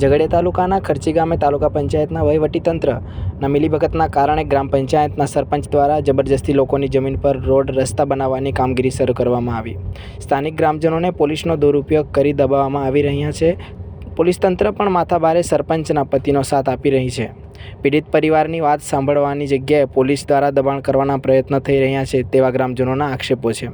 ઝઘડિયા તાલુકાના ખર્ચી ગામે તાલુકા પંચાયતના વહીવટીતંત્રના મિલીભગતના કારણે ગ્રામ પંચાયતના સરપંચ દ્વારા જબરજસ્તી લોકોની જમીન પર રોડ રસ્તા બનાવવાની કામગીરી શરૂ કરવામાં આવી. સ્થાનિક ગ્રામજનોને પોલીસનો દુરુપયોગ કરી દબાવવામાં આવી રહ્યા છે. પોલીસ તંત્ર પણ માથાભારે સરપંચના પતિનો સાથ આપી રહી છે. પીડિત પરિવારની વાત સાંભળવાની જગ્યાએ પોલીસ દ્વારા દબાણ કરવાના પ્રયત્ન થઈ રહ્યા છે તેવા ગ્રામજનોના આક્ષેપો છે.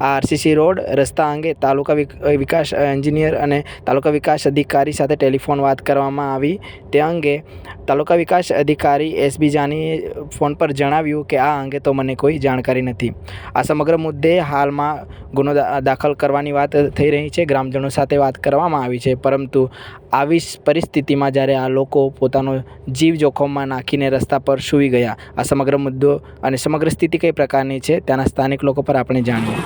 આ આરસીસી રોડ રસ્તા અંગે તાલુકા વિકાસ એન્જિનિયર અને તાલુકા વિકાસ અધિકારી સાથે ટેલિફોન વાત કરવામાં આવી. તે અંગે તાલુકા વિકાસ અધિકારી એસબી જાનીએ ફોન પર જણાવ્યું કે આ અંગે તો મને કોઈ જાણકારી નથી. આ સમગ્ર મુદ્દે હાલમાં ગુનો દાખલ કરવાની વાત થઈ રહી છે. ગ્રામજનો સાથે વાત કરવામાં આવી છે. પરંતુ આવી પરિસ્થિતિમાં જ્યારે આ લોકો પોતાનો જીવ જોખમમાં નાખીને રસ્તા પર સૂઈ ગયા. આ સમગ્ર મુદ્દો અને સમગ્ર સ્થિતિ કઈ પ્રકારની છે ત્યાંના સ્થાનિક લોકો પર આપણે જાણીએ.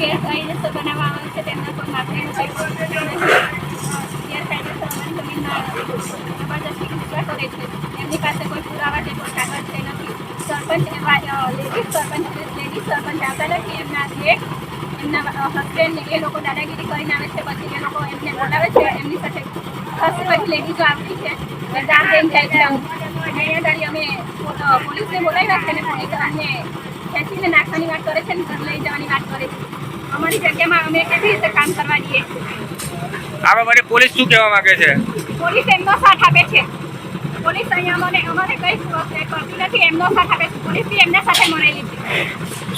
ગેરકાયદેસર બનાવવા આવે છે તેમના પર માપણીનું કંઈ કરતું નથી. ગેરકાયદેસર અમારી જમીનમાં જબરદસ્તી કરે છે. એમની પાસે કોઈ પુરાવા કે કોઈ કાગળ છે નથી. સરપંચ એવા લેડીઝ સરપંચ લેડીઝ સરપંચ આવતા નથી. એમના જેઠ એમના હસબન્ડ એ લોકો દાદાગીરી કરીને આવે છે. પછી એ લોકો એમને બોલાવે છે. એમની સાથે ખાસ બધી લેડીઝો આવતી છે. એ દામ દઈને જાય છે. અહીંયા ગાડી અમે પોલીસને બોલાવ્યા છે અને પોલીસ અમને ખેંચીને નાખવાની વાત કરે છે ને ઘર લઈ જવાની વાત કરે છે. અમારી જગ્યામાં અમે કેવી રીતે કામ કરવા દઈએ આ બાબતે પોલીસ શું કહેવા માંગે છે? પોલીસ એમનો સાથ આપે છે. પોલીસ અહીંયા મને અમારે કઈ કરતી નથી. એમનો સાથ આપે છે પોલીસ બી એમના સાથે મળેલી છે.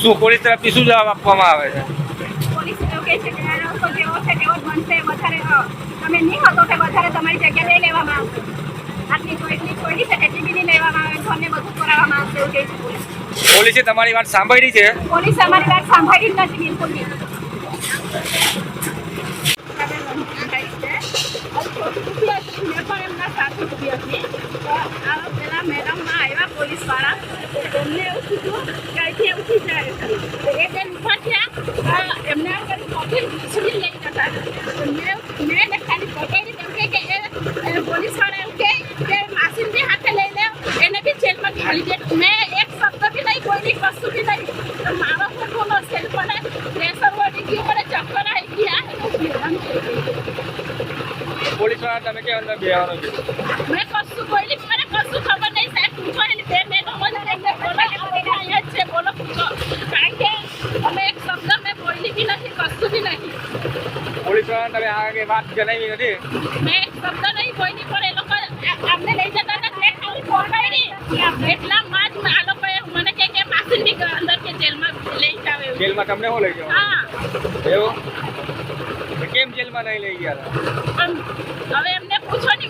શું પોલીસ તરફથી શું જવાબ આપવામાં આવે છે? પોલીસ કહે છે કે આ લોકો જેવો છે તેવો જ બનશે. વધારે તમે નહીં હતો તે વધારે તમારી જગ્યા લઈ લેવામાં આવશે. આટલી એટલી છોડી છે તેટલી બી લેવામાં આવે ઘરને બધું કરાવવામાં આવશે એવું કહે છે પોલીસે. તમારી વાત સાંભળી છે? પોલીસ અમારી વાત સાંભળી જ નથી બિલકુલ બી મેં પણ એમના સાથે ઊભી હતી તો આ પેલા મેડમમાં આવ્યા પોલીસવાળા એમને એવું કીધું કે અહીંથી ઉઠી જાય. એ બેન ઊભા થયા. એમને પકડી વિસરી લઈ જતા મેં મેં ખાલી પકડી એમ કે એ પોલીસવાળા એમ કે માસીને હાથે લઈ લે એને બી જેલમાં ઘાલી દે મેં એક શબ્દ બી નહીં કોઈની કશું બી નહીં. તો મારો છે મને પ્રેશર વળી ગયું મને ચક્કર આવી ગયા એનું હેરાન થઈ ગઈ પોલીસ તમે કે અંદર બેવાનું છે? મેં કશું મને કશું ખબર નહીં સાહેબ પૂછો એની બે મેનો મને એમને બોલો અહીંયા જ છે બોલો પૂછો કારણ કે અમે એક શબ્દ મેં બોલી બી નથી કશું બી નહીં પોલીસ તમે આ અંગે વાત જણાવી નથી. મેં શબ્દ નહીં બોલી પણ. એ લોકો અમને લઈ જતા હતા મેં ખાલી પકડી એટલામાં જ આ લોકોએ મને કહે કે માસીન બી અંદર કે જેલમાં લઈ જાવ જેલમાં તમને શું લઈ ગયો હા. એવું? કેમ જેલમાં નહીં લઈ ગયા હવે એમને પૂછો ને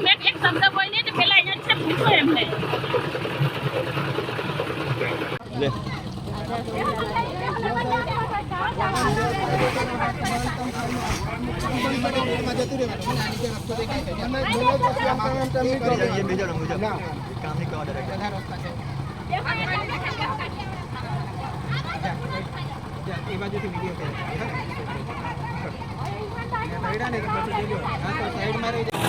એ બાજુથી વીડિયો સાઈડમાં રહી જાય